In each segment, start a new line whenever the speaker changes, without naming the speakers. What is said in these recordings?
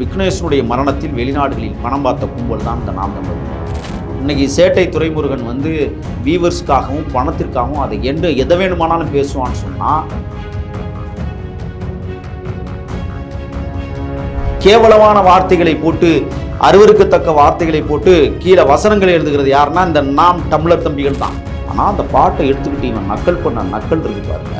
விக்னேஷனுடைய மரணத்தில் வெளிநாடுகளில் பணம் பார்த்த கும்பல் தான் இந்த நாம் தமிழர். இன்னைக்கு சேட்டை துரைமுருகன் வந்து வியூவர்ஸ்க்காகவும் பணத்திற்காகவும் அதை எந்த எதை வேணுமானாலும் பேசுவான்னு சொன்னால் கேவலமான வார்த்தைகளை போட்டு அருவருக்கத்தக்க வார்த்தைகளை போட்டு கீழே வசனங்களை எழுதுகிறது யாருன்னா இந்த நாம் தமிழர் தம்பிகள் தான். ஆனால் அந்த பாட்டை எடுத்துக்கிட்டு இவன் நக்கல் பண்ண நக்கல் இருக்கு பாருங்க.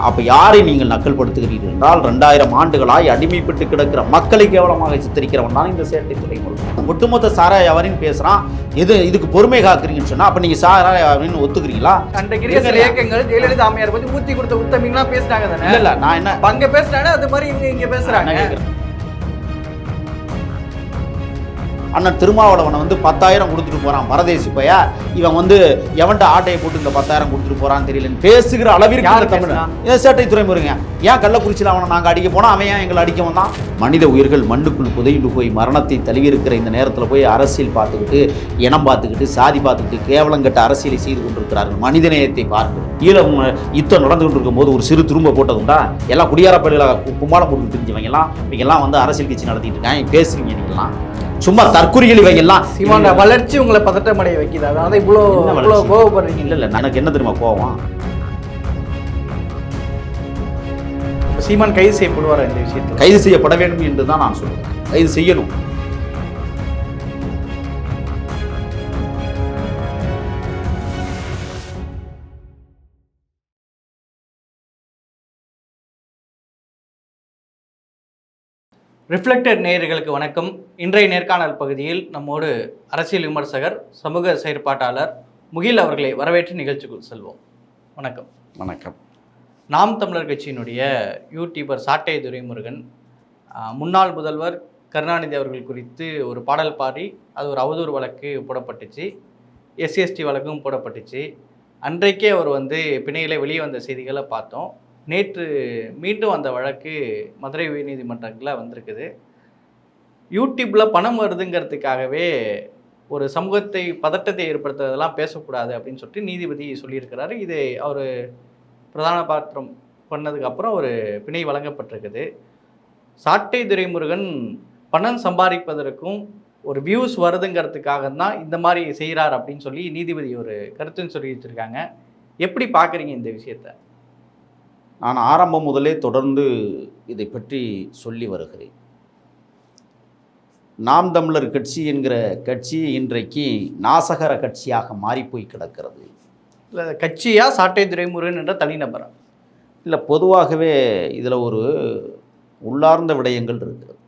அப்போ யாரை நீங்கள் நக்கல் படுத்துகிறீர்கள் என்றால் ரெண்டாயிரம் ஆண்டுகளாய் அடிமைப்பட்டு கிடக்கிற மக்களை கேவலமாக சித்தரிக்கிறவன் தான் இந்த சேட்டை துறைமுருகன். ஒட்டுமொத்த சாராய அவரின் பேசுகிறான் எது இதுக்கு பொறுமை காக்குறீங்கன்னு சொன்னால் அப்போ நீங்கள் சாராய அவரின் ஒத்துக்கிறீங்களா?
அன்றைக்கு இருக்க சில இயக்கங்கள் ஜெயலலிதா அம்மையார் பத்தி ஊத்தி கொடுத்த உத்தமிங்கலாம் பேசினாங்க தானே?
இல்லை நான் என்ன?
அங்க பேசுறாங்க அது மாதிரி இவங்க இங்க
நான் அண்ணன் திருமாவளவனை வந்து பத்தாயிரம் கொடுத்துட்டு போறான் பரதேசி பையா. இவன் வந்து எவன்ட்ட ஆட்டையை போட்டு இந்த பத்தாயிரம் கொடுத்துட்டு போறான்னு தெரியலன்னு பேசுகிற அளவிற்கு
யார்
தமிழ்? ஏன் சேட்டை துறைமுருங்க ஏன் கள்ளக்குறிச்சியில் அவனை நாங்கள் அடிக்க போனோம் அவன் ஏன் எங்களை அடிக்க வந்தான்? மனித உயிர்கள் மண்ணுக்குள் புதையுண்டு போய் மரணத்தை தழுவி இருக்கிற இந்த நேரத்தில் போய் அரசியல் பார்த்துக்கிட்டு இனம் பார்த்துக்கிட்டு சாதி பார்த்துக்கிட்டு கேவலங்கட்ட அரசியலை செய்து கொண்டிருக்கிறார்கள். மனிதநேயத்தை பார்த்து ஈழம் யுத்தம் நடந்து கொண்டிருக்கும் போது ஒரு சிறு திரும்ப போட்டதுண்டா? எல்லாம் குடியார பள்ளியில் கும்மாளம் போட்டு தெரிஞ்சவங்க எல்லாம் இவங்கெல்லாம் வந்து அரசியல் கட்சி நடத்திட்டு இருக்காங்க. பேசுறீங்க நீங்கெல்லாம். சும்மா தற்குறிகள் இவங்க எல்லாம்
வளர்ச்சி உங்களை பதட்டமடைய வைக்குது. அதாவது இவ்வளோ இவ்வளோ? கோவப்படுறீங்க.
இல்ல இல்ல எனக்கு என்ன தெரியுமா கோவம்?
சீமான் கைது செய்யப்படுவாரா இந்த விஷயத்துல?
கைது செய்யப்பட வேண்டும் என்று தான் நான் சொல்லுவேன் கைது செய்யணும்.
ரிஃப்ளெக்டட் நேயர்களுக்கு வணக்கம். இன்றைய நேர்காணல் பகுதியில் நம்மோடு அரசியல் விமர்சகர் சமூக செயற்பாட்டாளர் முகில் அவர்களை வரவேற்று நிகழ்ச்சிக்குள் செல்வோம். வணக்கம்.
வணக்கம்.
நாம் தமிழர் கட்சியினுடைய யூடியூபர் சாட்டை துரைமுருகன் முன்னாள் முதல்வர் கருணாநிதி அவர்கள் குறித்து ஒரு பாடல் பாடி அது ஒரு அவதூறு வழக்கு போடப்பட்டுச்சு. எஸ்சிஎஸ்டி வழக்கும் போடப்பட்டுச்சு. அன்றைக்கே அவர் வந்து பிணையில வெளியே வந்த செய்திகளை பார்த்தோம். நேற்று மீண்டும் அந்த வழக்கு மதுரை உயர்நீதிமன்றத்தில் வந்திருக்குது. யூடியூப்பில் பணம் வருதுங்கிறதுக்காகவே ஒரு சமூகத்தை பதட்டத்தை ஏற்படுத்துறதெல்லாம் பேசக்கூடாது அப்படின்னு சொல்லிட்டு நீதிபதி சொல்லியிருக்கிறாரு. இது அவர் பிரதான பாத்திரம் பண்ணதுக்கு அப்புறம் ஒரு பிணை வழங்கப்பட்டிருக்குது. சாட்டை துரைமுருகன் பணம் சம்பாதிப்பதற்கும் ஒரு வியூஸ் வருதுங்கிறதுக்காக தான் இந்த மாதிரி செய்கிறார் அப்படின்னு சொல்லி நீதிபதி ஒரு கருத்துன்னு சொல்லி வச்சுருக்காங்க. எப்படி பார்க்குறீங்க இந்த விஷயத்த?
நான் ஆரம்பம் முதலே தொடர்ந்து இதை பற்றி சொல்லி வருகிறேன். நாம் தமிழர் கட்சி என்கிற கட்சி இன்றைக்கு நாசகர கட்சியாக மாறிப்போய் கிடக்கிறது.
இல்லை கட்சியா சாட்டை துரைமுருகன் என்ற தனிநபரா?
இல்லை பொதுவாகவே இதில் ஒரு உள்ளார்ந்த விடயங்கள் இருக்கிறது.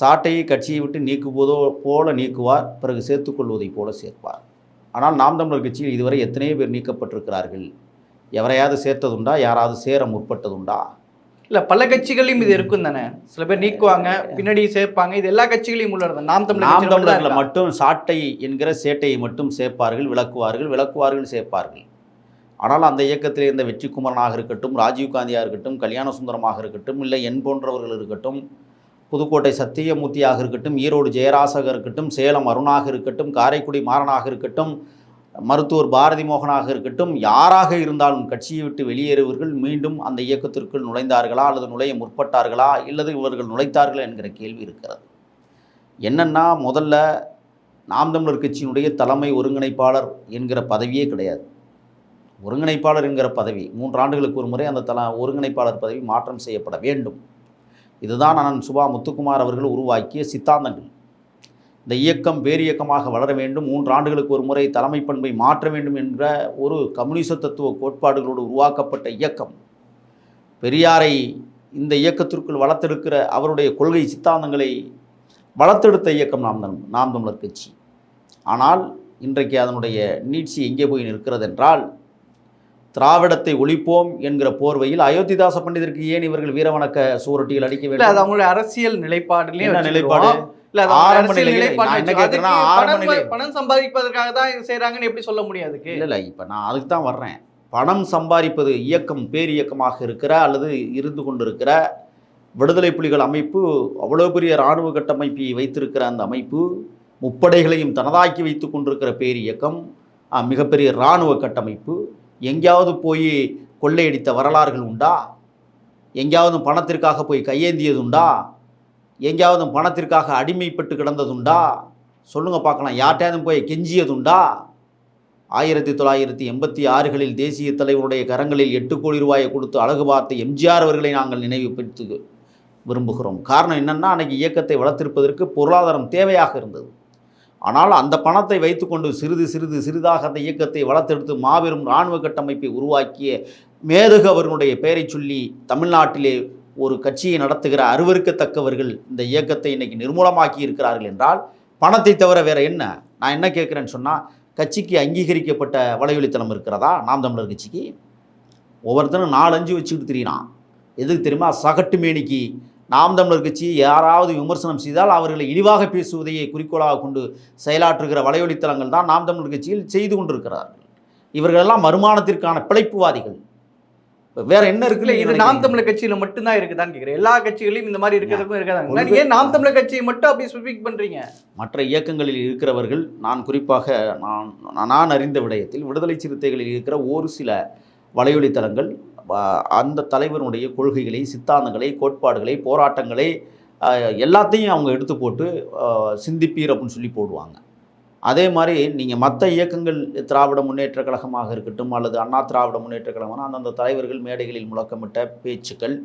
சாட்டையை கட்சியை விட்டு நீக்குவதோ போல நீக்குவார் பிறகு சேர்த்துக்கொள்வதைப் போல சேர்ப்பார். ஆனால் நாம் தமிழர் கட்சியில் இதுவரை எத்தனையோ பேர் நீக்கப்பட்டிருக்கிறார்கள் எவரையாவது சேர்த்ததுண்டா? யாராவது சேர முற்பட்டதுண்டா?
இல்லை பல கட்சிகளையும் இது இருக்கும் தானே? சில பேர் நீக்குவாங்க பின்னாடி சேர்ப்பாங்க. இது எல்லா கட்சிகளையும் உள்ளது நாம் தமிழர்
நாம்
கட்சியில மட்டும்
சாட்டை என்கிற சேட்டையை மட்டும் சேர்ப்பார்கள் விளக்குவார்கள் விளக்குவார்கள் சேர்ப்பார்கள். ஆனால் அந்த இயக்கத்தில் இருந்த வெற்றி குமரனாக இருக்கட்டும் ராஜீவ்காந்தியாக இருக்கட்டும் கல்யாண சுந்தரமாக இருக்கட்டும் இல்லை என் போன்றவர்கள் இருக்கட்டும் புதுக்கோட்டை சத்தியமூர்த்தியாக இருக்கட்டும் ஈரோடு ஜெயராசக இருக்கட்டும் சேலம் அருணாக இருக்கட்டும் காரைக்குடி மாறனாக இருக்கட்டும் மருத்துவர் பாரதி மோகனாக இருக்கட்டும் யாராக இருந்தாலும் கட்சியை விட்டு வெளியேறுவர்கள் மீண்டும் அந்த இயக்கத்திற்குள் நுழைந்தார்களா அல்லது நுழைய முற்பட்டார்களா இல்லது இவர்கள் நுழைத்தார்களா என்கிற கேள்வி இருக்கிறது. என்னென்னா முதல்ல நாம் தமிழர் கட்சியினுடைய தலைமை ஒருங்கிணைப்பாளர் என்கிற பதவியே கிடையாது. ஒருங்கிணைப்பாளர் என்கிற பதவி மூன்று ஆண்டுகளுக்கு ஒரு முறை அந்த தல ஒருங்கிணைப்பாளர் பதவி மாற்றம் செய்யப்பட வேண்டும். இதுதான் அண்ணன் சுபா முத்துக்குமார் அவர்கள் உருவாக்கிய சித்தாந்தங்கள். இந்த இயக்கம் பேரியக்கமாக வளர வேண்டும். மூன்று ஆண்டுகளுக்கு ஒரு முறை தலைமை பண்பை மாற்ற வேண்டும் என்ற ஒரு கம்யூனிச தத்துவ கோட்பாடுகளோடு உருவாக்கப்பட்ட இயக்கம். பெரியாரை இந்த இயக்கத்திற்குள் வளர்த்தெடுக்கிற அவருடைய கொள்கை சித்தாந்தங்களை வளர்த்தெடுத்த இயக்கம் நாம் தம் நாம் தமிழர் கட்சி. ஆனால் இன்றைக்கு அதனுடைய நீட்சி எங்கே போய் நிற்கிறது என்றால் திராவிடத்தை ஒழிப்போம் என்கிற போர்வையில் அயோத்திதாச பண்டிதருக்கு ஏன் இவர்கள் வீரவணக்க சுவரொட்டிகள் அடிக்க
இல்ல அது
வேண்டும்?
அவங்களுடைய அரசியல் நிலைப்பாடுலயே.
நிலைப்பாடு?
இல்ல
ஆரம்ப நிலையில
பணம்
நிலை-
பணம் சம்பாதிப்பதற்காக தான் இது செய்றாங்கன்னு எப்படி சொல்ல முடியும் அதுக்கு?
இல்லை இல்லை இப்போ நான் அதுக்கு தான் வர்றேன். பணம் சம்பாதிப்பது இயக்கம் பேர் இயக்கமாக இருக்கிற அல்லது இருந்து கொண்டிருக்கிற விடுதலை புலிகள் அமைப்பு அவ்வளோ பெரிய இராணுவ கட்டமைப்பை வைத்திருக்கிற அந்த அமைப்பு முப்படைகளையும் தனதாக்கி வைத்து கொண்டிருக்கிற பேர் இயக்கம் மிகப்பெரிய இராணுவ கட்டமைப்பு எங்கேயாவது போய் கொள்ளையடித்த வரலாறுகள் உண்டா? எங்கேயாவது பணத்திற்காக போய் கையேந்தியது உண்டா? எங்கேயாவது பணத்திற்காக அடிமைப்பட்டு கிடந்ததுண்டா? சொல்லுங்கள் பார்க்கலாம். யார்கிட்டயாவது போய் கெஞ்சியதுண்டா? ஆயிரத்தி தொள்ளாயிரத்தி எண்பத்தி ஆறுகளில் தேசிய தலைவருடைய கரங்களில் எட்டு கோடி ரூபாயை கொடுத்து அழகு பார்த்த எம்ஜிஆர் அவர்களை நாங்கள் நினைவுபடுத்து விரும்புகிறோம். காரணம் என்னென்னா அன்றைக்கி இயக்கத்தை வளர்த்திருப்பதற்கு பொருளாதாரம் தேவையாக இருந்தது. ஆனால் அந்த பணத்தை வைத்துக்கொண்டு சிறிது சிறிது சிறிதாக அந்த இயக்கத்தை வளர்த்தெடுத்து மாபெரும் இராணுவ கட்டமைப்பை உருவாக்கிய மேதகு அவர்களுடைய பெயரை சொல்லி தமிழ்நாட்டிலே ஒரு கட்சியை நடத்துகிற அருவருக்கத்தக்கவர்கள் இந்த இயக்கத்தை இன்னைக்கு நிர்மூலமாக்கி இருக்கிறார்கள் என்றால் பணத்தை தவிர வேற என்ன? நான் என்ன கேட்குறேன்னு சொன்னால் கட்சிக்கு அங்கீகரிக்கப்பட்ட வலைவலித்தனம் இருக்கிறதா? நாம் தமிழர் கட்சிக்கு. ஒவ்வொருத்தரும் நாலஞ்சு வச்சுக்கிட்டு திரியிறான் எதுக்கு தெரியுமா? சகட்டு மேனிக்கு நாம் தமிழர் கட்சி யாராவது விமர்சனம் செய்தால் அவர்களை இழிவாக பேசுவதையே குறிக்கோளாக கொண்டு செயலாற்றுகிற வலைவலித்தனங்கள் தான் நாம் தமிழர் கட்சியில் செய்து கொண்டிருக்கிறார்கள். இவர்களெல்லாம் வருமானத்திற்கான பிழைப்புவாதிகள். வேற என்ன இருக்குல்ல?
இது நாம் தமிழர் கட்சியில மட்டும்தான் இருக்குதான்னு கேக்குறேன். எல்லா கட்சிகளையும் இந்த மாதிரி இருக்கிறதுக்கும் இருக்காதாங்க. ஏன் நாம் தமிழர் கட்சியை மட்டும் அப்படி ஸ்பெசிஃபிக் பண்றீங்க?
மற்ற இயக்கங்களில் இருக்கிறவர்கள் நான் குறிப்பாக நான் நான் அறிந்த விடயத்தில் விடுதலை சிறுத்தைகளில் இருக்கிற ஒரு சில வலையொலித்தலங்கள் வ- அந்த தலைவருடைய கொள்கைகளை சித்தாந்தங்களை கோட்பாடுகளை போராட்டங்களை எல்லாத்தையும் அவங்க எடுத்து போட்டு சிந்திப்பீர் அப்படின்னு சொல்லி போடுவாங்க. அதே மாதிரி நீங்கள் மற்ற இயக்கங்கள் திராவிட முன்னேற்ற கழகமாக இருக்கட்டும் அல்லது அண்ணா திராவிட முன்னேற்ற கழகம்னா அந்தந்த தலைவர்கள் மேடைகளில் முழக்கமிட்ட பேச்சுக்கள்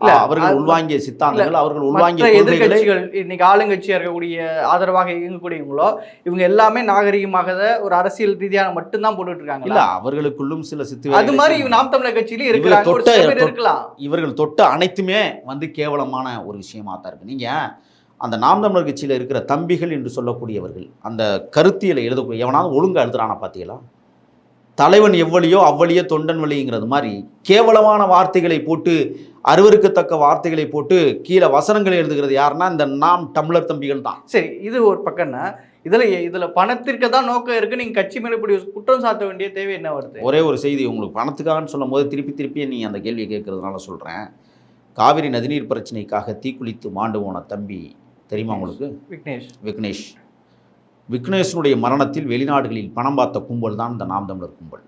இல்ல,
அவர்கள் உள்வாங்கிய சித்தாந்தங்கள் அவர்கள் உள்வாங்கிய
எதிர்கட்சிகள் இன்னைக்கு ஆளுங்கட்சியா இருக்கக்கூடிய ஆதரவாக இயங்கக்கூடியவங்களோ இவங்க எல்லாமே நாகரிகமாக ஒரு அரசியல் ரீதியாக மட்டும்தான் போட்டுட்டு
இல்ல
இருக்காங்க
அவர்களுக்குள்ளும் சில சித்து
அது மாதிரி. நாம் தமிழர் கட்சியிலும் இருக்கிறாங்க. இருக்கலாம்.
இவர்கள் தொட்ட அனைத்துமே வந்து கேவலமான ஒரு விஷயமா தான் இருக்கு. நீங்க அந்த நாம் தமிழர் கட்சியில் இருக்கிற தம்பிகள் என்று சொல்லக்கூடியவர்கள் அந்த கருத்தியலை எழுதக்கூடிய எவனாவது ஒழுங்கா எழுதுறானா பார்த்தீங்களா தலைவன் எவ்வளியோ அவ்வளியோ தொண்டன் வழிங்கிறது மாதிரி கேவலமான வார்த்தைகளை போட்டு அருவருக்கத்தக்க வார்த்தைகளை போட்டு கீழே வசனங்களை எழுதுகிறது யாருன்னா இந்த நாம் தமிழர் தம்பிகள் தான்.
சரி இது ஒரு பக்கம்னா இதுல இதுல பணத்திற்கு தான் நோக்கம் இருக்கு நீங்க கட்சி மேல இப்படி குற்றம் சாட்ட வேண்டிய தேவை என்ன வருது?
ஒரே ஒரு செய்தி உங்களுக்கு பணத்துக்காகன்னு சொல்லும் போது திருப்பி திருப்பி நீ அந்த கேள்வியை கேட்கறதுனால சொல்கிறேன் காவிரி நதிநீர் பிரச்சனைக்காக தீக்குளித்து மாண்டு போன தம்பி தெரியுமா உங்களுக்கு?
விக்னேஷ்.
விக்னேஷ். விக்னேஷனுடைய மரணத்தில் வெளிநாடுகளில் பணம் பார்த்த கும்பல் தான் இந்த நாம் தமிழர் கும்பல்.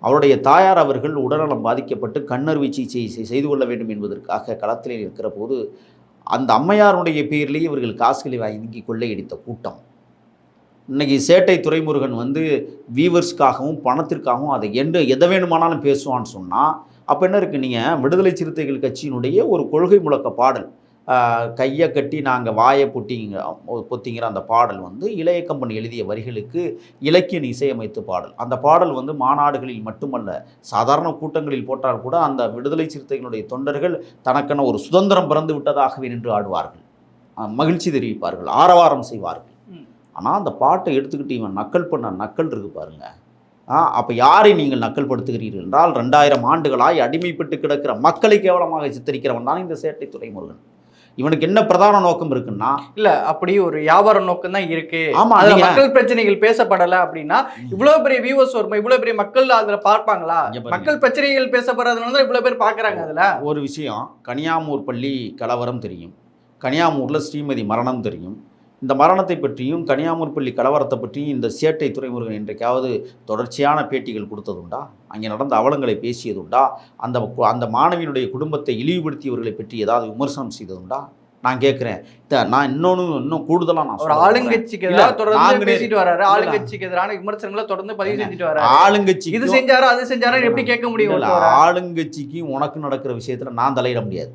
அவருடைய தாயார் அவர்கள் உடல்நலம் பாதிக்கப்பட்டு கண்ணறுவை சிகிச்சை செய்- செய்து கொள்ள வேண்டும் என்பதற்காக களத்திலே இருக்கிற போது அந்த அம்மையாருடைய பேரிலேயே இவர்கள் காசுகளை வாங்கி கொள்ளையடித்த கூட்டம். இன்னைக்கு சேட்டை துரைமுருகன் வந்து வீவர்ஸ்க்காகவும் பணத்திற்காகவும் அதை எந்த எதை வேணுமானாலும் பேசுவான்னு சொன்னால் அப்போ என்ன இருக்குது நீங்கள் விடுதலை சிறுத்தைகள் கட்சியினுடைய ஒரு கொள்கை முழக்க பாடல். கையை கட்டி நாங்கள் வாயை பொட்டிங்க பொத்திங்கிற அந்த பாடல் வந்து இளைய கம்பன் எழுதிய வரிகளுக்கு இலக்கியன் இசையமைத்து பாடல். அந்த பாடல் வந்து மாநாடுகளில் மட்டுமல்ல சாதாரண கூட்டங்களில் போட்டால் கூட அந்த விடுதலை சிறுத்தைகளுடைய தொண்டர்கள் தனக்கென ஒரு சுதந்திரம் பிறந்து விட்டதாகவே நின்று ஆடுவார்கள். மகிழ்ச்சி தெரிவிப்பார்கள் ஆரவாரம் செய்வார்கள். ஆனால் அந்த பாட்டை எடுத்துக்கிட்டு இவன் நக்கல் பண்ண நக்கல் இருக்கு பாருங்க. அப்போ யாரை நீங்கள் நக்கல் படுத்துகிறீர்கள் என்றால் ரெண்டாயிரம் ஆண்டுகளாய் அடிமைப்பட்டு கிடக்கிற மக்களை கேவலமாக சித்தரிக்கிறவன் தான் இந்த சேட்டை துறைமுருகன். இவனுக்கு என்ன பிரதான நோக்கம் இருக்குன்னா
இல்ல அப்படி ஒரு வியாபார நோக்கம் தான் இருக்கு.
ஆமா,
அதுல
நீங்க-
மக்கள் பிரச்சனைகள் பேசப்படல அப்படின்னா இவ்வளவு பெரிய வியூவர்ஸ் வரும் இவ்வளவு பெரிய மக்கள் அதுல பார்ப்பாங்களா. மக்கள் பிரச்சனைகள் பேசப்படுறதுனால தான் இவ்வளவு பேர் பாக்குறாங்க அதுல.
ஒரு விஷயம் கனியாமூர் பள்ளி கலவரம் தெரியும். கனியாமூரில் ஸ்ரீமதி மரணம் தெரியும். இந்த மரணத்தை பற்றியும் கனியாமூர் பள்ளி கலவரத்தை பற்றியும் இந்த சேட்டை துறைமுருகன் இன்றைக்காவது தொடர்ச்சியான பேட்டிகள் கொடுத்ததுண்டா அங்கே நடந்த அவலங்களை பேசியதுண்டா அந்த அந்த மாணவியினுடைய குடும்பத்தை இழிவுபடுத்தியவர்களை பற்றி ஏதாவது விமர்சனம் செய்ததுண்டா நான் கேட்குறேன் நான் இன்னொன்று இன்னும் கூடுதலாக நான்
ஒரு. ஆளுங்கட்சிக்கு எதிராக தொடர்ந்து பேசிட்டு வராரு. ஆளுங்கட்சிக்கு எதிரான விமர்சனங்களை தொடர்ந்து பதிவு? செஞ்சுட்டு வராரு
ஆளுங்கட்சிக்கும்
இது செஞ்சாரா அது செஞ்சாரா எப்படி கேட்க முடியும்?
ஆளுங்கட்சிக்கு உனக்கு நடக்கிற விஷயத்துல நான் தலையிட முடியாது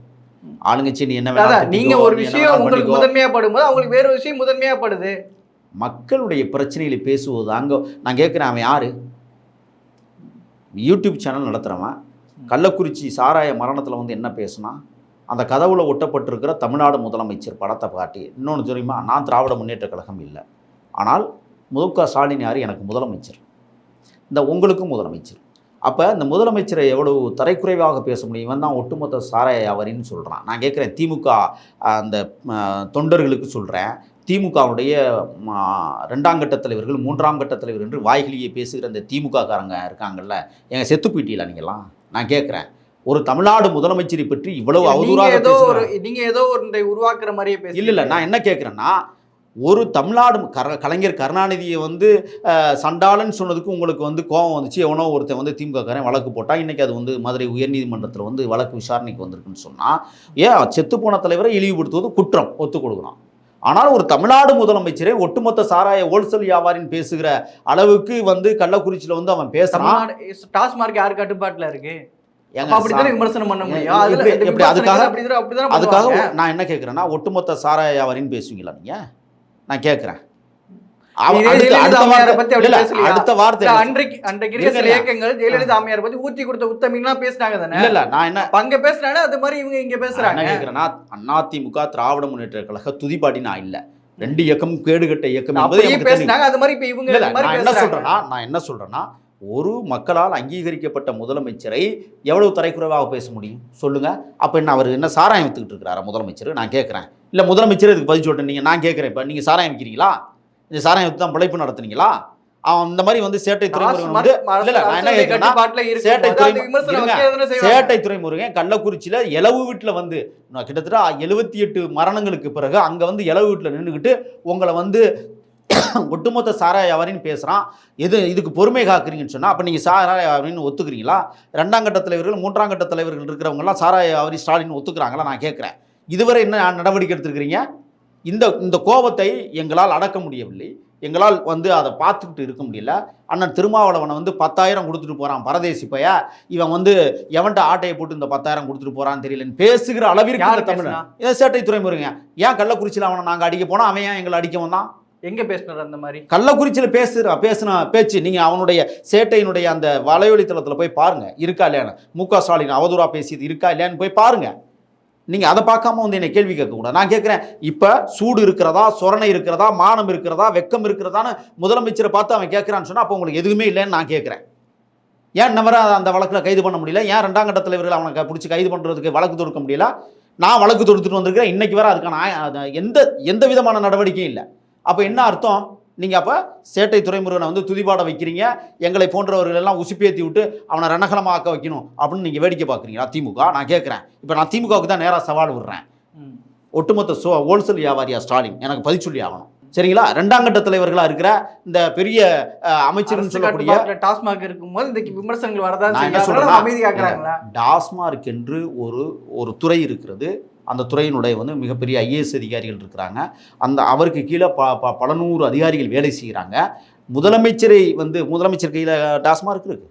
ஆளுங்கட்சி நீ என்ன
நீங்க ஒரு விஷயம் உங்களுக்கு. முதன்மையா படும்போது அவங்களுக்கு வேற விஷயம் முதன்மையா படுது.
மக்களுடைய பிரச்சனைகளை பேசுவது அங்கே நான் கேட்குறேன் அவன் யாரு? யூடியூப் சேனல் நடத்துகிறவன் கள்ளக்குறிச்சி சாராய மரணத்தில் வந்து என்ன பேசுனான்? அந்த கதவுல ஒட்டப்பட்டிருக்கிற தமிழ்நாடு முதலமைச்சர் படத்தை காட்டி இன்னொன்று தெரியுமா? நான் திராவிட முன்னேற்ற கழகம் இல்லை. ஆனால் மு க ஸ்டாலின் யார்? எனக்கு முதலமைச்சர். இந்த உங்களுக்கும் முதலமைச்சர். அப்போ இந்த முதலமைச்சரை எவ்வளவு தரைக்குறைவாக பேச முடியும்? இவன் தான் ஒட்டுமொத்த சாராய வியாபாரின்னு சொல்கிறான் நான் கேட்குறேன் திமுக அந்த தொண்டர்களுக்கு சொல்கிறேன் திமுகவுடைய ரெண்டாம் கட்ட தலைவர்கள் மூன்றாம் கட்ட தலைவர் என்று வாய்களியே பேசுகிற இந்த திமுக காரங்க இருக்காங்கல்ல எங்க செத்து போயிட்டீங்களா நீங்களாம் நான் கேட்குறேன் ஒரு தமிழ்நாடு முதலமைச்சரை பற்றி இவ்வளவு அவதூறாக
ஏதோ ஒரு
பேசுகிறாங்க
நீங்க ஏதோ ஒன்றை உருவாக்குற மாதிரியே பேசி
இல்ல இல்ல நான் என்ன கேட்குறேன்னா ஒரு தமிழ்நாடு கர கலைஞர் கருணாநிதியை வந்து சண்டாளன்னு சொன்னதுக்கு உங்களுக்கு வந்து கோபம் வந்துச்சு. எவனோ ஒருத்தன் வந்து திமுககாரன் வழக்கு போட்டால் இன்றைக்கி அது வந்து மதுரை உயர்நீதிமன்றத்தில் வந்து வழக்கு விசாரணைக்கு வந்திருக்குன்னு சொன்னால் ஏன் செத்துப்போன தலைவரை இழிவுபடுத்துவது குற்றம்? ஒத்துக் கொடுக்குறான் ஆனால் ஒரு தமிழ்நாடு முதலமைச்சரே ஒட்டுமொத்த சாராய ஹோல்சேல் வியாபாரின்னு பேசுகிற அளவுக்கு வந்து கள்ளக்குறிச்சியில் வந்து அவன் பேசுகிறான்
டாஸ்மார்க் யார் கட்டுப்பாட்டுல இருக்கு?
அதுக்காக-. நான் என்ன கேட்குறேன்னா ஒட்டுமொத்த சாராய வியாபாரின்னு பேசுவீங்களா நீங்கள் நான் கேட்குறேன்? அடுத்த வார்த்தை?
அன்றைக்கு அன்றைக்கு சில. இயக்கங்கள் ஜெயலலிதா அம்மையார் பத்தி ஊத்தி கொடுத்த உத்தமிங்கலாம் பேசினாங்க தானே
இல்ல இல்ல நான் என்ன
அங்க பேசுறாங்க அது மாதிரி இவங்க இங்க
நான்
பேசுறாங்க
கேட்குறேன்னா அதிமுக திராவிட முன்னேற்ற கழக துதிப்பாட்டி நான் இல்ல ரெண்டு இயக்கம் கேடுகட்ட இயக்கம்.
பேசினாங்க அது மாதிரி இப்ப இவங்க
நான் என்ன. சொல்றேன்னா நான் என்ன சொல்றேன்னா ஒரு மக்களால் அங்கீகரிக்கப்பட்ட முதலமைச்சரை எவ்வளவு தரைக்குறைவாக பேச முடியும் சொல்லுங்க அப்ப என்ன அவர் என்ன சாராயம் வித்துக்கிட்டு இருக்கிறாரா முதலமைச்சர் நான் கேட்குறேன் இல்ல முதலமைச்சர் இதுக்கு பதில் சொல்லிட்டு நீங்க நான் கேட்குறேன். இப்ப நீங்க சாராயம் விற்கிறீங்களா இந்த சாராயம் தான் பிழைப்பு நடத்துனீங்களா? அவன் இந்த மாதிரி வந்து சேட்டை துறைமுருகன் வந்து என்ன சேட்டை
அந்த.
சேட்டை துறைமுருகன் கள்ளக்குறிச்சியில் எலவு வீட்டில் வந்து கிட்டத்தட்ட எழுபத்தி எட்டு மரணங்களுக்கு பிறகு அங்கே வந்து எலவு வீட்டில் நின்றுக்கிட்டு உங்களை வந்து ஒட்டுமொத்த சாராய வியாபாரின்னு பேசுகிறான் எது இதுக்கு பொறுமை காக்குறீங்கன்னு சொன்னால் அப்போ நீங்கள் சாராய வியாபாரின்னு ஒத்துக்கிறீங்களா? ரெண்டாம் கட்ட தலைவர்கள் மூன்றாம் கட்ட தலைவர்கள் இருக்கிறவங்கலாம் சாராய வியாபாரி ஸ்டாலின் ஒத்துக்கிறாங்களா? நான் கேட்குறேன். இதுவரை என்ன நடவடிக்கை எடுத்திருக்கிறீங்க? இந்த இந்த கோபத்தை எங்களால் அடக்க முடியவில்லை. எங்களால் வந்து அதை பார்த்துக்கிட்டு இருக்க முடியல. அண்ணன் திருமாவளவனை வந்து பத்தாயிரம் கொடுத்துட்டு போகிறான் பரதேசி பைய. இவன் வந்து எவன்ட்ட ஆட்டையை போட்டு இந்த பத்தாயிரம் கொடுத்துட்டு போறான்னு தெரியலன்னு பேசுகிற அளவிற்கு தமிழ்? இதை சேட்டை துறைமுருங்க ஏன் கள்ளக்குறிச்சியில் அவனை நாங்கள் அடிக்க போனோம்? அவன் ஏன் எங்களை அடிக்க வந்தான்?
எங்க பேசினார் அந்த மாதிரி?
கள்ளக்குறிச்சியில் பேசுகிற பேசின பேச்சு நீங்கள் அவனுடைய சேட்டையினுடைய அந்த வலையொலி தளத்தில் போய் பாருங்க. இருக்கா இல்லையான்னு. மு க ஸ்டாலின் அவதூறா பேசியது இருக்கா இல்லையான்னு போய் பாருங்க. நீங்கள் அதை பார்க்காம வந்து என்னை கேள்வி கேட்கக்கூடாது. நான் கேட்குறேன் இப்போ சூடு இருக்கிறதா சொரணை இருக்கிறதா மானம் இருக்கிறதா வெக்கம் இருக்கிறதான்னு முதலமைச்சரை பார்த்து அவன் கேட்குறான்னு சொன்னால் அப்போ உங்களுக்கு எதுவுமே இல்லைன்னு நான் கேட்குறேன். ஏன் நவர அந்த வழக்கில் கைது பண்ண முடியல? ஏன் ரெண்டாம் கட்ட தலைவர்கள் அவனை பிடிச்சி கைது பண்ணுறதுக்கு வழக்கு தொடுக்க முடியல? நான் வழக்கு தொடுத்துட்டு வந்திருக்கிறேன் இன்றைக்கி வர அதுக்கான எந்த எந்த விதமான நடவடிக்கையும் இல்லை. அப்போ என்ன அர்த்தம்? நீங்கள் அப்போ சேட்டை துறைமுருகனை வந்து துதிபாட வைக்கிறீங்க. எங்களை போன்றவர்கள் எல்லாம் உசுப்பேத்தி விட்டு அவனை ரணகலமாக்க வைக்கணும் அப்படின்னு நீங்கள் வேடிக்கை பார்க்குறீங்களா திமுக நான் கேட்குறேன் இப்போ நான் திமுகவுக்கு தான் நேராக சவால் விடுறேன். ஒட்டுமொத்த சோ ஹோல்சேல் வியாபாரியா ஸ்டாலின் எனக்கு பதில் சொல்லி ஆகணும். சரிங்களா? ரெண்டாம் கட்ட தலைவர்களாக இருக்கிற இந்த பெரிய அமைச்சர்னு சொல்லக்கூடிய
டாஸ்மாக் இருக்கும்போது இந்த விமர்சனங்கள் வரதான் அமைதி
டாஸ்மார்க் என்று ஒரு ஒரு துறை இருக்கிறது. அந்த துறையினுடைய வந்து மிகப்பெரிய ஐஏஎஸ் அதிகாரிகள் இருக்கிறாங்க. அந்த அவருக்கு கீழே ப ப பல நூறு அதிகாரிகள் வேலை செய்கிறாங்க. முதலமைச்சரை வந்து முதலமைச்சர் கையில் டாஸ்மார்க் இருக்கு.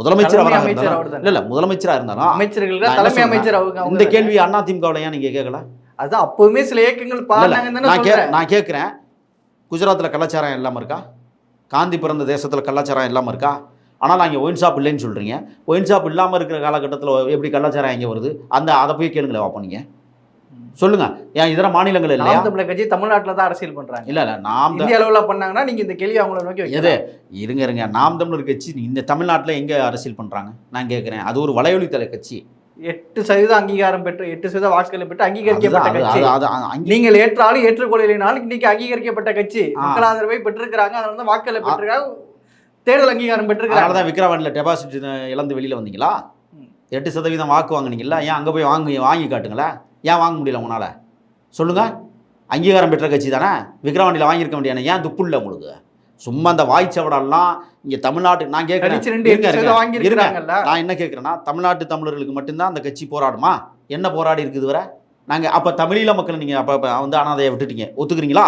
முதலமைச்சர்
அமைச்சர்?
இல்லை இல்லை முதலமைச்சராக இருந்தாலும்
அமைச்சர்கள் தலைமை? அமைச்சர் அவங்க
இந்த. கேள்வி அண்ணா திமுகவில் ஏன் நீங்கள் கேட்கல?
அதான் அப்பவுமே சில இயக்கங்கள்
நான் கே நான் கேட்குறேன். குஜராத்தில் கலாச்சாரம் இல்லாமல் இருக்கா? காந்தி பிறந்த தேசத்தில் கலாச்சாரம் இல்லாமல் இருக்கா? ஆனால் அங்கே ஒயின் ஷாப் இல்லைன்னு சொல்கிறீங்க ஒயின் ஷாப் இல்லாமல் இருக்கிற காலகட்டத்தில் எப்படி கலாச்சாரம் எங்கே வருது? அந்த அதை போய் கேளுங்களேன் நீங்கள் சொல்லுங்க. ஏன் இதர மாநிலங்கள் இல்லையா?
நாம் தமிழர் கட்சி தமிழ்நாட்டுல தான் அரசியல் பண்றாங்க.
இல்லை இல்லை நாம்
இந்திய அளவுல பண்ணாங்கன்னா நீங்க இந்த கேள்வி அவங்கள நோக்கி
எது? இருங்க இருங்க. நாம் தமிழர் கட்சி இந்த தமிழ்நாட்டில் எங்கே அரசியல் பண்ணுறாங்க நான் கேட்குறேன். அது ஒரு வலையொலி தலை கட்சி.
எட்டு சதவீதம் அங்கீகாரம் பெற்று எட்டு சதவீத வாக்குகளை பெற்று அங்கீகரிக்கப்பட்ட கட்சி. நீங்கள் ஏற்றாலும் ஏற்றுக்கொள்ளலைனாலும் இன்னைக்கு அங்கீகரிக்கப்பட்ட கட்சி. மக்கள் ஆதரவை பெற்றிருக்கிறாங்க. அதனால தான் வாக்குகளை பெற்றிருக்காங்க தேர்தல் அங்கீகாரம்
அதனால
பெற்றிருக்காங்க
தான் விக்ரவாண்டியில் டெபாசிட் இழந்து வெளியில் வந்தீங்களா. எட்டு சதவீதம் வாக்கு வாங்குனீங்களா ஏன் அங்கே போய் வாங்கி வாங்கி காட்டுங்களேன் ஏன் வாங்க முடியல உங்களால்? சொல்லுங்கள் அங்கீகாரம் பெற்ற கட்சி தானே? விக்ரவாண்டியில் வாங்கியிருக்க முடியாது ஏன் துப்பு இல்லை உங்களுக்கு? சும்மா அந்த வாய்ச்சவடெல்லாம் இங்கே தமிழ்நாட்டு நான் கேட்குறேன். நான் என்ன கேட்குறேன்னா தமிழ்நாட்டு தமிழர்களுக்கு மட்டும்தான் அந்த கட்சி போராடுமா? என்ன போராடி இருக்குது வரை நாங்கள் அப்போ தமிழீழ மக்கள் நீங்கள் அப்போ வந்து அனாதையை விட்டுட்டீங்க. ஒத்துக்கிறீங்களா?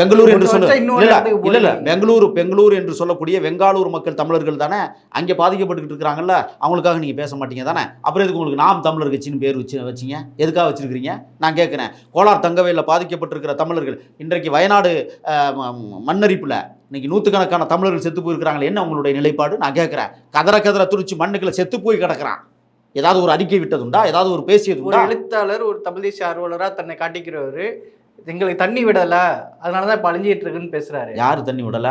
பெங்களூர் என்று
ஒண்ணு
சொல்ல.
வச்சா இன்னொரு
இல்ல இல்ல. பெங்களூர் பெங்களூர் என்று சொல்லக்கூடிய வெங்காலூர் மக்கள் தமிழர்கள் தானே அங்கே பாதிக்கப்பட்டுக்கிட்டு இருக்கிறாங்கல்ல? அவங்களுக்காக நீங்க பேச மாட்டீங்க தானே? அப்புறம் எதுக்கு உங்களுக்கு நாம் தமிழர் கட்சின்னு பேர் வச்சு வச்சீங்க? எதுக்காக வச்சிருக்கிறீங்க? நான் கேட்குறேன். கோலார் தங்கவேலில் பாதிக்கப்பட்டிருக்கிற தமிழர்கள் இன்றைக்கு வயநாடு மண்ணரிப்புல இன்னைக்கு நூற்றுக்கணக்கான தமிழர்கள் செத்து போயிருக்கிறாங்களே என்ன உங்களுடைய நிலைப்பாடு? நான் கேட்குறேன். கதற கதற துடிச்சு மண்ணுக்குள்ள செத்து போய் கிடக்குறான். ஏதாவது ஒரு அறிக்கை விட்டதுண்டா? ஏதாவது ஒரு பேசியது
ஒரு எழுத்தாளர் ஒரு தமிழ் தேசிய ஆர்வலரா தன்னை காட்டிக்கிறவரு. எங்களுக்கு தண்ணி விடல. அதனாலதான் இப்ப அழிஞ்சிட்டு இருக்குன்னு பேசுறாரு.
யாரு தண்ணி விடல?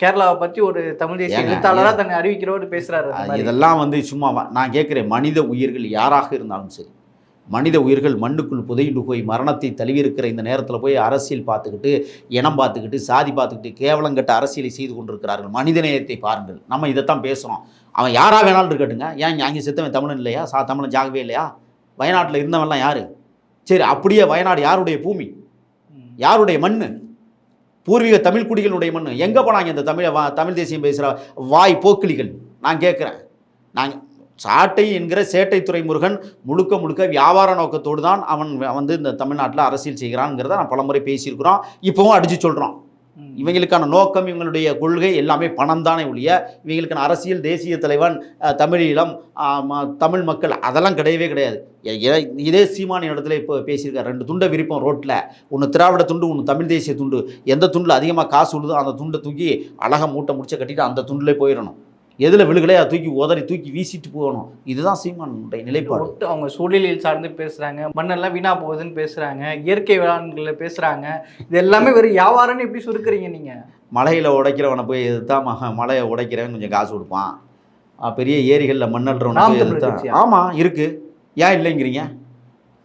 கேரளாவை பத்தி ஒரு தமிழ் தேசிய
ஏங்க,
எழுத்தாளரா தன்னை அறிவிக்கிறவர் மாதிரி.
இதெல்லாம் வந்து சும்மா நான் கேட்குறேன் மனித உயிர்கள் யாராக இருந்தாலும் சரி மனித உயிர்கள் மண்ணுக்குள் புதைண்டு போய் மரணத்தை தழுவியிருக்கிற இந்த நேரத்தில் போய் அரசியல் பார்த்துக்கிட்டு இனம் பார்த்துக்கிட்டு சாதி பார்த்துக்கிட்டு கேவலங்கட்ட அரசியலை செய்து கொண்டிருக்கிறார்கள். மனித நேயத்தை பாருங்கள். நம்ம இதைத்தான் பேசுகிறோம் அவன் யாரா வேணாலும் இருக்கட்டுங்க. ஏன் அங்கே செத்தவன் தமிழன் இல்லையா? சா தமிழன் ஜாகவே இல்லையா? வயநாட்டில் இருந்தவன்லாம் யாரு? சரி அப்படியே வயநாடு யாருடைய பூமி. யாருடைய மண் பூர்வீக தமிழ் குடிகளுடைய மண் எங்கே போனாங்க இந்த தமிழ வா தமிழ் தேசியம் பேசுகிற வாய் போக்கிலிகள் நான் கேட்குறேன் நாங்கள் சாட்டை என்கிற சேட்டை துறைமுருகன் முழுக்க முழுக்க வியாபார நோக்கத்தோடு தான் அவன் வந்து இந்த தமிழ்நாட்டில் அரசியல் செய்கிறான்ங்கிறத நான் பலமுறை பேசியிருக்கிறோம். இப்போவும் அடித்து சொல்கிறோம் இவங்களுக்கான நோக்கம் இவங்களுடைய கொள்கை எல்லாமே பணம் தானே ஒழிய இவங்களுக்கான அரசியல் தேசிய தலைவன் தமிழீழம் ம- தமிழ் மக்கள் அதெல்லாம் கிடையவே கிடையாது. இதே சீமான இடத்துல இப்போ பேசியிருக்காரு. ரெண்டு துண்டை விரிப்போம் ரோட்டில் ஒன்று திராவிட துண்டு ஒன்று தமிழ் தேசிய துண்டு. எந்த துண்டில் அதிகமாக காசு விடுதோ அந்த துண்டை தூக்கி அழகாக மூட்டை முடிச்ச கட்டிட்டு அந்த துண்டிலே போயிடணும். எதில் விழுகலையே தூக்கி உதறி தூக்கி வீசிட்டு போகணும். இதுதான் சீமானுடைய நிலைப்பாடு.
ஒட்டு அவங்க சூழலில் சார்ந்து பேசுறாங்க. மண்ணெல்லாம் வீணா போகுதுன்னு பேசுறாங்க. இயற்கை வேளாண்களை பேசுறாங்க. இது எல்லாமே வெறும் வியாபாரம்னு எப்படி சுருக்குறீங்க நீங்க?
மலையில் உடைக்கிறவனை போய் எதிர்த்தா மக மலையை உடைக்கிறவன் கொஞ்சம் காசு கொடுப்பான். பெரிய ஏரிகளில் மண்ணல்றவனை போய்
தமிழர்
எதிர்த்தா
கட்சியா?
ஆமாம் இருக்கு. ஏன் இல்லைங்கிறீங்க?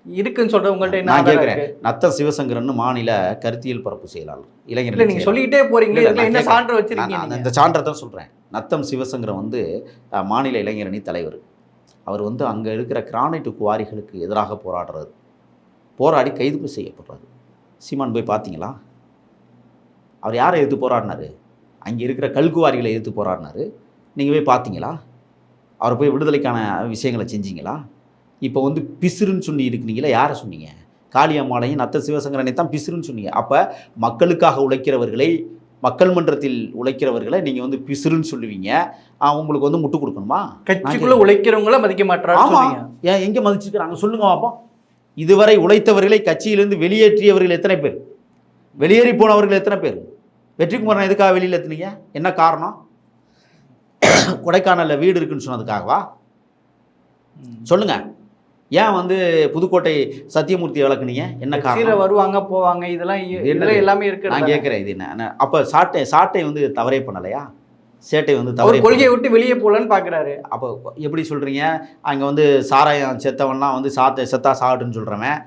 இருக்குன்னு சொல்ற உங்கள்ட்ட என்ன
நான் கேட்குறேன்? நத்த சிவசங்கரன் மாநில கருத்தியல் பரப்பு செயலாளர்
இல்ல
இளைஞர்
நீங்க சொல்லிக்கிட்டே போறீங்க என்ன. சான்று வச்சிருக்கீங்க?
இந்த சான்றை தான் சொல்கிறேன் நத்தம் சிவசங்கரன் வந்து மாநில இளைஞரணி தலைவர். அவர் வந்து அங்கே இருக்கிற கிரானைட்டு குவாரிகளுக்கு எதிராக போராடுறாரு. போராடி கைது செய்யப்படுறாரு. சீமான் போய் பார்த்தீங்களா? அவர் யாரை எதிர்த்து போராடினாரு? அங்கே இருக்கிற கல்குவாரிகளை எதிர்த்து போராடினாரு. நீங்கள் போய் பார்த்தீங்களா? அவர் போய் விடுதலைக்கான விஷயங்களை செஞ்சீங்களா? இப்போ வந்து பிசுறுன்னு சொல்லி இருக்கிறீங்களா யாரை சொன்னீங்க? காளியம்மாளையும் நத்த சிவசங்கரனை தான் பிசுறுன்னு சொன்னீங்க. அப்போ மக்களுக்காக உழைக்கிறவர்களை மக்கள் மன்றத்தில் உழைக்கிறவர்களை நீங்கள் வந்து பிசுறுன்னு சொல்லுவீங்க. உங்களுக்கு வந்து முட்டு கொடுக்கணுமா?
கட்சிக்குள்ள உழைக்கிறவங்கள மதிக்க மாட்டாரு
ஆமா. ஏன் எங்கே மதிச்சிருக்கிறாங்க? சொல்லுங்க பாப்போம். இதுவரை உழைத்தவர்களை கட்சியிலிருந்து வெளியேற்றியவர்கள் எத்தனை பேர்? வெளியேறி போனவர்கள் எத்தனை பேர்? வெற்றிக்குமரன் எதுக்காக வெளியில் எத்துனீங்க என்ன காரணம்? கொடைக்கானலில் வீடு இருக்குன்னு சொன்னதுக்காகவா? சொல்லுங்க. ஏன் வந்து புதுக்கோட்டை சத்தியமூர்த்தி விளக்குனீங்க என்ன காரணம்?
வருவாங்க போவாங்க இதெல்லாம் இதெல்லாம்? எல்லாமே
நான்
இருக்கு
கேட்குறேன் இது என்ன? அப்போ சாட்டை சாட்டை வந்து தவறே பண்ணலையா? சேட்டை வந்து தவறே
கொள்கையை விட்டு வெளியே போலன்னு பாக்குறாரு.
அப்போ எப்படி சொல்கிறீங்க அங்கே வந்து சாராயம் செத்தவன்லாம் வந்து சாத்த செத்தா சாகட்டுன்னு சொல்கிறவன்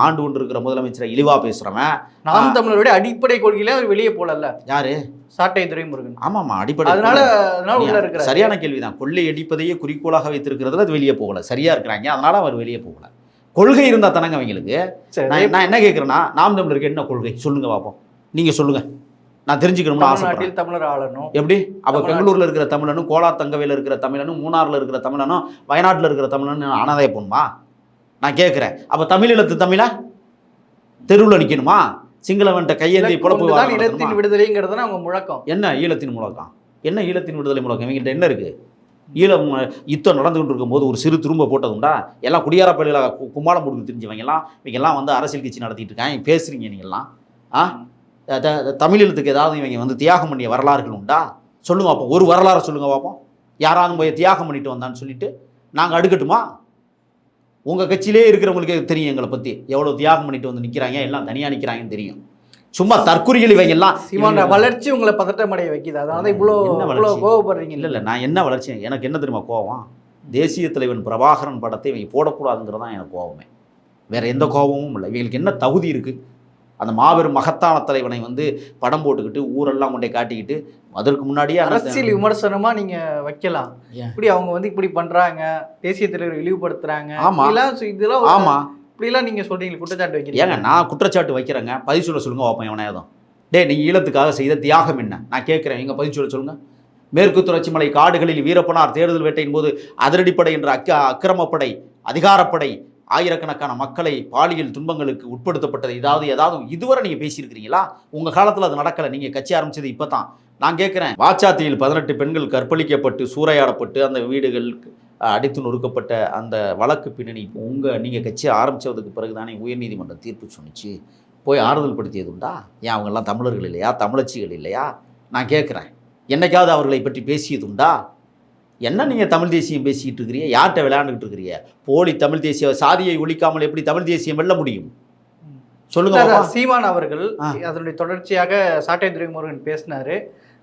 ஆண்டு கொண்டு இருக்கிற முதலமைச்சரை இழிவாக பேசுகிறவன்
நாம் தமிழருடைய அடிப்படை கொள்கையில அவர் வெளியே போலல்ல
யாரு?
சாட்டை துரைமுருகன்
ஆமாம்மா அடிப்படை
அதனால அதனால
சரியான கேள்விதான். கொள்ளை அடிப்பதையே குறிக்கோளாக வைத்திருக்கிறதுல அது வெளியே போகல. சரியா இருக்கிறாங்க. அதனால அவர் வெளியே போகல. கொள்கை இருந்தா தானங்க அவங்களுக்கு. நான் என்ன கேட்குறேன்னா நாம் தமிழருக்கு என்ன கொள்கை? சொல்லுங்க பார்ப்போம் நீங்க சொல்லுங்க. நான் தெரிஞ்சுக்கணும்னு
தமிழ்நாட்டில் தமிழர் ஆளணும்
எப்படி? அப்போ பெங்களூர்ல இருக்கிற தமிழனும் கோலார் தங்கவையில் இருக்கிற தமிழனும் மூணார்ல இருக்கிற தமிழனும் வயநாட்டில் இருக்கிற தமிழனும் அனாதை போகணுமா நான் கேட்குறேன். அப்போ தமிழீழத்து தமிழா? தெருவில் நிற்கணுமா சிங்களவன்ட்ட கையேந்தி புலப்பு
இனத்தின்? விடுதலைங்கிறது தான் அவங்க முழக்கம்.
என்ன ஈழத்தின் முழக்கம்? என்ன ஈழத்தின் விடுதலை முழக்கம்? இவங்ககிட்ட என்ன இருக்கு? ஈழம் யுத்தம் நடந்துகிட்டு இருக்கும்போது ஒரு சிறு திரும்ப போட்டதுண்டா? எல்லாம் குடியார பள்ளியில் கும்மாளம் போட்டு தெரிஞ்சவங்க எல்லாம் இவங்க எல்லாம் வந்து அரசியல் கட்சி நடத்திட்டு இருக்காங்க பேசுறீங்க நீங்கெல்லாம். ஆ? த- த- தமிழீழத்துக்கு ஏதாவது இவங்க வந்து தியாகம் பண்ணிய வரலாறுகள் உண்டா? சொல்லுங்க பார்ப்போம் ஒரு வரலாறை சொல்லுங்க பார்ப்போம் யாராவது போய் தியாகம் பண்ணிட்டு வந்தான்னு சொல்லிட்டு நாங்கள் அடுக்கட்டுமா? உங்கள் கட்சியிலே இருக்கிறவங்களுக்கே தெரியும் எங்களை பற்றி எவ்வளோ தியாகம் பண்ணிட்டு வந்து நிற்கிறாங்க எல்லாம் தனியாக நிற்கிறாங்கன்னு தெரியும். சும்மா தற்குறிகள் இவங்க எல்லாம். இவங்க-
வளர்ச்சி உங்களை பதட்டம் அடைய வைக்குது. அதனால தான் இவ்வளோ இவ்வளோ? கோவப்படுறீங்க
இல்லை இல்லை நான் என்ன வளர்ச்சி? எனக்கு என்ன தெரியுமா கோவம்? தேசிய தலைவன் பிரபாகரன் படத்தை இவங்க போடக்கூடாதுங்கிறது தான் எனக்கு கோவமே. வேற எந்த கோபமும் இல்லை. இவங்களுக்கு என்ன தகுதி இருக்கு? அந்த மாபெரும் மகத்தான தலைவனை வந்து படம் போட்டுக்கிட்டு ஊரெல்லாம் கொண்டே காட்டிக்கிட்டு அதற்கு முன்னாடியே
அரசியல் விமர்சனமா நீங்க வைக்கலாம்? இப்படி அவங்க வந்து இப்படி பண்றாங்க தேசிய தலைவர் இழிவுபடுத்துறாங்க.
ஆமா.
இதெல்லாம் சு- இதெல்லாம் ஒரு-
ஆமா.
இப்படிலாம் நீங்க சொல்றீங்க குற்றச்சாட்டு
ஏங்க
வைக்கிறீங்க
நான் குற்றச்சாட்டு வைக்கிறேங்க. பதில் சொல்ல சொல்லுங்க பார்ப்போம் எவனையாதும் டேய் நீ ஈழத்துக்காக செய்த தியாகம் என்ன? நான் கேட்குறேன் எங்க பதில் சொல்ல சொல்லுங்க. மேற்கு தொடர்ச்சி மலை காடுகளில் வீரப்பனார் தேடுதல் வேட்டையின் போது அதிரடிப்படை என்ற அக்க அக்கிரமப்படை அதிகாரப்படை ஆயிரக்கணக்கான மக்களை பாலியல் துன்பங்களுக்கு உட்படுத்தப்பட்டது. ஏதாவது ஏதாவது இதுவரை நீங்கள் பேசியிருக்கிறீங்களா? உங்கள் காலத்தில் அது நடக்கலை. நீங்கள் கட்சி ஆரம்பிச்சது இப்போ தான் நான் கேட்குறேன் வாச்சாத்தியில் பதினெட்டு பெண்கள் கற்பழிக்கப்பட்டு சூறையாடப்பட்டு அந்த வீடுகள் அடித்து நொறுக்கப்பட்ட அந்த வழக்கு பின்னணி இப்போ உங்கள் நீங்கள் கட்சி ஆரம்பித்ததுக்கு பிறகு தானே உயர்நீதிமன்றம் தீர்ப்பு சொன்னிச்சு. போய் ஆறுதல் படுத்தியது உண்டா? ஏன் அவங்கெல்லாம் தமிழர்கள் இல்லையா? தமிழச்சிகள் இல்லையா? நான் கேட்குறேன் என்னைக்காவது அவர்களை பற்றி பேசியது உண்டா? என்ன நீங்கள் தமிழ் தேசியம் பேசிக்கிட்டு இருக்கிறீங்க? யார்கிட்ட விளையாண்டுக்கிட்டு இருக்கிறீங்க? போலி தமிழ் தேசிய சாதியை ஒழிக்காமல் எப்படி தமிழ் தேசியம் வெல்ல முடியும்? சொல்லுங்க.
சீமான் அவர்கள். அதனுடைய தொடர்ச்சியாக சாட்டை துரைமுருகன் பேசினாரு.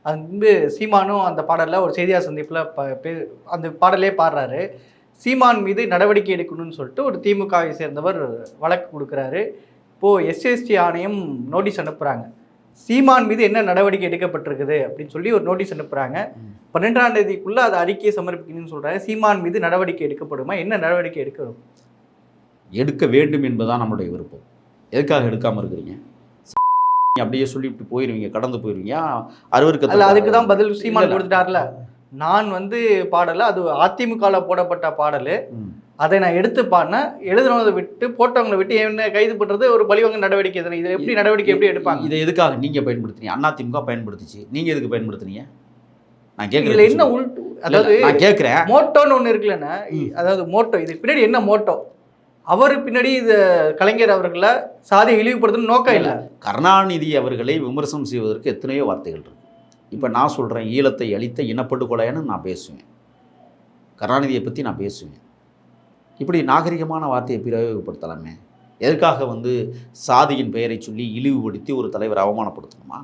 அது வந்து சீமானும் அந்த பாடல்ல ஒரு செய்தியாளர் சந்திப்புல அந்த பாடலே பாடுறாரு. சீமான் மீது நடவடிக்கை எடுக்கணும்னு சொல்லிட்டு ஒரு திமுகவை சேர்ந்தவர் வழக்கு கொடுக்குறாரு. இப்போ எஸ்எஸ்டி ஆணையம் நோட்டீஸ் அனுப்புறாங்க. சீமான் மீது என்ன நடவடிக்கை எடுக்கப்பட்டிருக்குது அப்படின்னு சொல்லி ஒரு நோட்டீஸ் அனுப்புறாங்க. பன்னெண்டாம் தேதிக்குள்ள அதை அறிக்கையை சமர்ப்பிக்கணும்னு சொல்றாங்க. சீமான் மீது நடவடிக்கை எடுக்கப்படுமா? என்ன நடவடிக்கை எடுக்கணும்
எடுக்க வேண்டும் என்பதுதான் நம்மளுடைய விருப்பம். எதுக்காக எடுக்காமல் இருக்கிறீங்க? அப்படியே சொல்லிவிட்டு போயிருவீங்க கடந்து போயிருவீங்க.
அல்ல
அருவருக்கு
அதுக்கு தான் பதில் சீமான். கொடுத்துட்டார்ல. நான் வந்து பாடல அது அதிமுகல போடப்பட்ட பாடல். அதை நான் எடுத்து பாடினேன் எழுதுனதை விட்டு போட்டவங்களை விட்டு என்ன கைது பண்றது ஒரு பலிவங்க நடவடிக்கை தானே. இதை எப்படி நடவடிக்கை எப்படி எடுப்பாங்க?
இதை எதுக்காக நீங்க பயன்படுத்துனீங்க அண்ணா திமுக பயன்படுத்துச்சு. நீங்க எதுக்கு பயன்படுத்துனீங்க நான்
இதுல
கேட்குறேன்
என்ன உள் அதாவது
நான் கேட்குறேன்
மோட்டோன்னு ஒண்ணு இருக்குல்லண்ணா. அதாவது மோட்டோ இதுக்கு பின்னாடி என்ன மோட்டோ? அவர் பின்னாடி இது கலைஞர் அவர்களை சாதியை இழிவுபடுத்தணும் நோக்கம் இல்லை
கருணாநிதி அவர்களை விமர்சனம் செய்வதற்கு எத்தனையோ வார்த்தைகள் இருக்கு. இப்போ நான் சொல்கிறேன் ஈழத்தை அழித்த இனப்படுகொலைன்னு நான் பேசுவேன். கருணாநிதியை பற்றி நான் பேசுவேன். இப்படி நாகரிகமான வார்த்தையை பிரயோகப்படுத்தலாமே. எதற்காக வந்து சாதியின் பெயரை சொல்லி இழிவுபடுத்தி ஒரு தலைவரை அவமானப்படுத்தணுமா?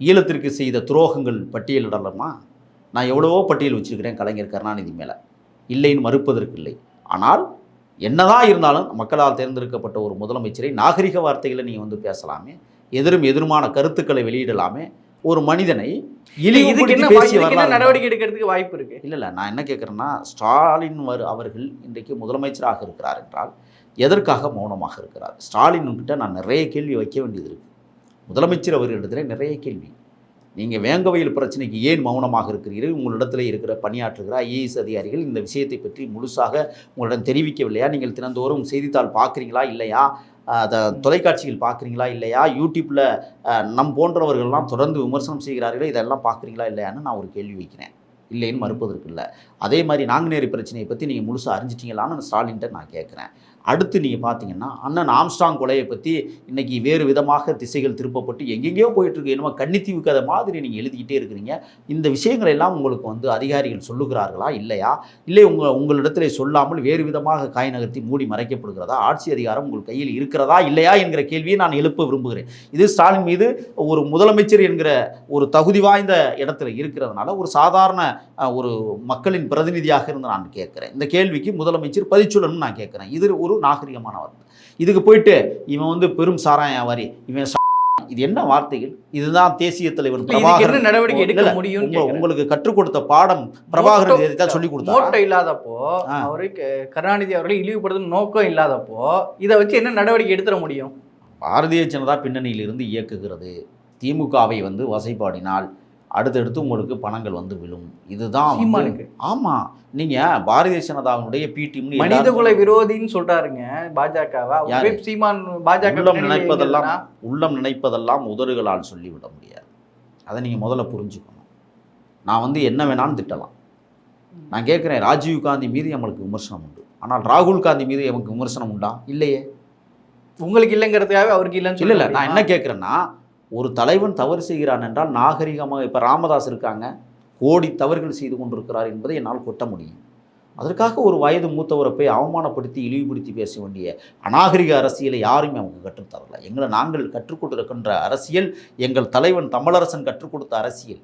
ஈழத்திற்கு செய்த துரோகங்கள் பட்டியலிடலாமா நான் எவ்வளவோ பட்டியல் வச்சிருக்கிறேன் கலைஞர் கருணாநிதி மேலே. இல்லைன்னு மறுப்பதற்கு இல்லை. ஆனால் என்னதான் இருந்தாலும் மக்களால் தேர்ந்தெடுக்கப்பட்ட ஒரு முதலமைச்சரை நாகரிக வார்த்தைகளை நீங்கள் வந்து பேசலாமே. எதிரும் எதிருமான கருத்துக்களை வெளியிடலாமே. ஒரு மனிதனை
இதுக்கு என்ன நடவடிக்கை எடுக்கிறதுக்கு வாய்ப்பு இருக்கு?
இல்லை இல்லை நான் என்ன கேட்குறேன்னா ஸ்டாலின் வர் அவர்கள் இன்றைக்கு முதலமைச்சராக இருக்கிறார் என்றால் எதற்காக மௌனமாக இருக்கிறார்? ஸ்டாலின் கிட்ட நான் நிறைய கேள்வி வைக்க வேண்டியது இருக்கு. முதலமைச்சர் அவர்களிடத்தில் நிறைய கேள்வி. நீங்கள் வேங்கவையில் பிரச்சனைக்கு ஏன் மௌனமாக இருக்கிறீர்கள்? உங்களிடத்தில் இருக்கிற பணியாற்றுகிற ஐஏஎஸ் அதிகாரிகள் இந்த விஷயத்தை பற்றி முழுசாக உங்களிடம் தெரிவிக்கவில்லையா? நீங்கள் தினந்தோறும் செய்தித்தாள் பார்க்குறீங்களா? இல்லையா? அதை தொலைக்காட்சிகள் பார்க்குறீங்களா இல்லையா? யூடியூப்பில் நம் போன்றவர்கள்லாம் தொடர்ந்து விமர்சனம் செய்கிறார்களே இதெல்லாம் பார்க்குறீங்களா இல்லையான்னு நான் ஒரு கேள்வி வைக்கிறேன். இல்லைன்னு மறுப்பதற்கு இல்லை. அதே மாதிரி நாங்குநேரி பிரச்சனையை பற்றி நீங்கள் முழுசாக அறிஞ்சிட்டீங்களான்னு ஸ்டாலின்ட்ட நான் கேட்குறேன் அடுத்து நீங்கள் பார்த்தீங்கன்னா அண்ணன் ஆம்ஸ்டாங் கொலையை பற்றி இன்றைக்கி வேறு விதமாக திசைகள் திருப்பப்பட்டு எங்கெங்கேயோ போயிட்டுருக்கு. என்னமோ கன்னித்தீவு கதை மாதிரி நீங்கள் எழுதிக்கிட்டே இருக்கிறீங்க. இந்த விஷயங்கள் எல்லாம் உங்களுக்கு வந்து அதிகாரிகள் சொல்லுகிறார்களா? இல்லையா? இல்லை உங்கள் உங்களிடத்தில் சொல்லாமல் வேறு விதமாக காய் நகர்த்தி மூடி மறைக்கப்படுகிறதா? ஆட்சி அதிகாரம் உங்கள் கையில் இருக்கிறதா? இல்லையா? என்கிற கேள்வியை நான் எழுப்ப விரும்புகிறேன். இது ஸ்டாலின் மீது ஒரு முதலமைச்சர் என்கிற ஒரு தகுதி வாய்ந்த இடத்துல இருக்கிறதுனால ஒரு சாதாரண ஒரு மக்களின் பிரதிநிதியாக இருந்து நான் கேட்குறேன். இந்த கேள்விக்கு முதலமைச்சர் பதிச்சுடன் நான் கேட்குறேன். இது ஒரு நாகரிகமான வார்த்தை இதுக்கு போயிட்டு இவன் வந்து பெரும் சாராய வியாபாரி இவன் இது என்ன வார்த்தைகள்? இதுதான் தேசிய தலைவர் பிரபாகரன்.
நடவடிக்கை எடுக்க கேக்குறேன்.
உங்களுக்கு கற்றுக் கொடுத்த பாடம் பிரபாகரன் இதை சொல்லி கொடுத்தா
மோட்டோ இல்லாதப்போ
ஆ.
அவரு க- கருணாநிதி அவர்களை இழிவுபடுத்தும் நோக்கம் இல்லாதப்போ இதை வச்சு என்ன நடவடிக்கை எடுத்துட முடியும்?
பாரதிய ஜனதா பின்னணியிலிருந்து இயக்குகிறது. திமுகவை வந்து வசைபாடினால் அடுத்தடுத்து உங்களுக்கு பணங்கள் வந்து விழும். இதுதான் வந்து-
சீமானுக்கு.
ஆமா. நீங்க பாரதிய ஜனதாவினுடைய பி டீம்னு
மனிதகுல விரோதின்னு சொல்றாருங்க பாஜகவை? சீமான் பாஜக
உள்ளம் நினைப்பதெல்லாம் உள்ளம் நினைப்பதெல்லாம் உதடுகளால் சொல்லிவிட முடியாது. அதை நீங்கள் முதல்ல புரிஞ்சுக்கணும். நான் வந்து என்ன வேணாலும் திட்டலாம். நான் கேட்குறேன் ராஜீவ் காந்தி மீது எமக்கு விமர்சனம் உண்டு. ஆனால் ராகுல் காந்தி மீது எமக்கு விமர்சனம் உண்டா? இல்லையே.
உங்களுக்கு இல்லைங்கிறதுக்காக அவருக்கு இல்லைன்னு
இல்லை நான் என்ன கேட்குறேன்னா ஒரு தலைவன் தவறு செய்கிறான் என்றால் நாகரிகமாக இப்போ ராமதாஸ் இருக்காங்க கோடி தவறுகள் செய்து கொண்டிருக்கிறார் என்பதை என்னால் கொட்ட முடியும். அதற்காக ஒரு வயது மூத்தவரை போய் அவமானப்படுத்தி இழிவுபடுத்தி பேச வேண்டிய அநாகரிக அரசியலை யாருமே அவங்க கற்றுத்தரல எங்களை நாங்கள் கற்றுக் கொடுக்கின்ற அரசியல் எங்கள் தலைவன் தமிழரசன் கற்றுக் கொடுத்த அரசியல்.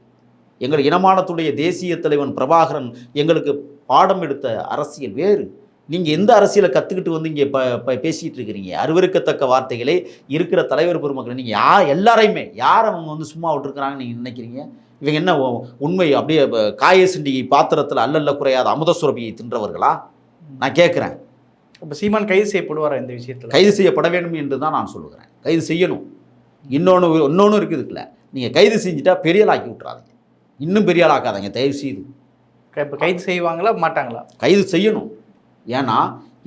எங்கள் இனமானத்துடைய தேசிய தலைவன் பிரபாகரன் எங்களுக்கு பாடம் எடுத்த அரசியல் வேறு. நீங்கள் எந்த அரசியலை கற்றுக்கிட்டு வந்து இங்கே ப ப- பேசிட்டு இருக்கிறீங்க? அருவருக்கத்தக்க வார்த்தைகளை இருக்கிற தலைவர் பெருமக்களை நீங்கள் யா எல்லாரையுமே யார் அவங்க வந்து சும்மா விட்டுருக்குறாங்கன்னு நீங்கள் நினைக்கிறீங்க? இவங்க என்ன உண்மை அப்படியே காய சிண்டிகை பாத்திரத்தில் அல்லல்ல குறையாத அமுத சுரபியை தின்றவர்களா? நான் கேட்குறேன்.
இப்ப சீமான் கைது செய்யப்படுவாரா இந்த விஷயத்துல?
கைது செய்யப்பட வேண்டும் என்று தான் நான் சொல்லுகிறேன். கைது செய்யணும். இன்னொன்று இன்னொன்று இருக்குதுக்குல நீங்கள் கைது செஞ்சுட்டா பெரிய ஆளாக்கி விட்றாதீங்க இன்னும் பெரிய ஆளாக்காதீங்க தயவு செய்து
இப்ப கைது செய்வாங்களா? மாட்டாங்களா?
கைது செய்யணும். ஏன்னா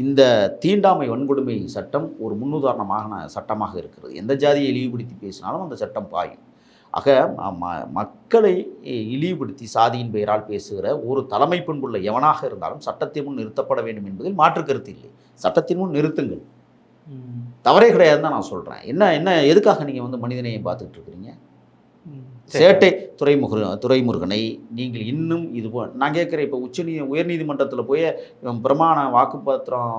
இந்த தீண்டாமை வன்கொடுமை சட்டம் ஒரு முன்னுதாரணமான சட்டமாக இருக்கிறது. எந்த ஜாதியை இழிவுபடுத்தி பேசினாலும் அந்த சட்டம் பாயும். ஆக மக்களை இழிவுபடுத்தி சாதியின் பெயரால் பேசுகிற ஒரு தலைமை பண்புள்ள எவனாக இருந்தாலும் சட்டத்தின் முன் நிறுத்தப்பட வேண்டும் என்பதில் மாற்று கருத்து இல்லை. சட்டத்தின் முன் நிறுத்துங்கள். தவறே கிடையாதுன்னு தான் நான் சொல்கிறேன் என்ன என்ன எதுக்காக நீங்கள் வந்து மனிதனையை பார்த்துட்டு இருக்கிறீங்க. சேட்டை துறைமுக துறைமுருகனை நீங்கள் இன்னும் இது போ நான் கேட்குறேன் இப்போ உச்ச நீ உயர்நீதிமன்றத்தில் போய் இவன் பிரமாண வாக்குப்பத்திரம்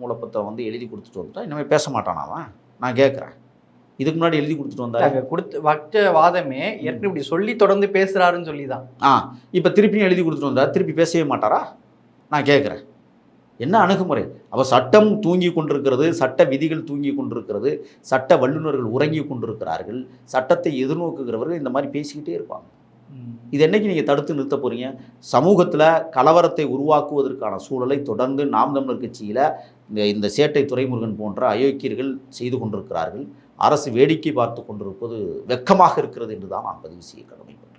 மூலப்பத்திரம் வந்து எழுதி கொடுத்துட்டு வந்துட்டா இனிமேல் பேச மாட்டானா அவன்? நான் கேட்குறேன். இதுக்கு முன்னாடி எழுதி கொடுத்துட்டு வந்தாரு.
நாங்க கொடுத்து வச்ச வாதமே ஏற்கனவே இப்படி சொல்லி தொடர்ந்து பேசுறாருன்னு சொல்லி தான்
ஆ இப்போ திருப்பியும் எழுதி கொடுத்துட்டு வந்தார் திருப்பி பேசவே மாட்டாரா? நான் கேட்குறேன். என்ன அணுகுமுறை? அப்போ சட்டம் தூங்கி கொண்டிருக்கிறது சட்ட விதிகள் தூங்கி கொண்டிருக்கிறது சட்ட வல்லுநர்கள் உறங்கி கொண்டிருக்கிறார்கள் சட்டத்தை எதிர்நோக்குகிறவர்கள் இந்த மாதிரி பேசிக்கிட்டே இருப்பாங்க. இது என்னைக்கு நீங்கள் தடுத்து நிறுத்த போறீங்க? சமூகத்தில் கலவரத்தை உருவாக்குவதற்கான சூழலை தொடர்ந்து நாம் தமிழர் கட்சியில் இந்த இந்த சேட்டை துறைமுருகன் போன்ற அயோக்கியர்கள் செய்து கொண்டிருக்கிறார்கள். அரசு வேடிக்கை பார்த்து கொண்டிருப்பது வெக்கமாக இருக்கிறது என்று தான் நான் பதிவு செய்ய கடமைப்பட்டேன்.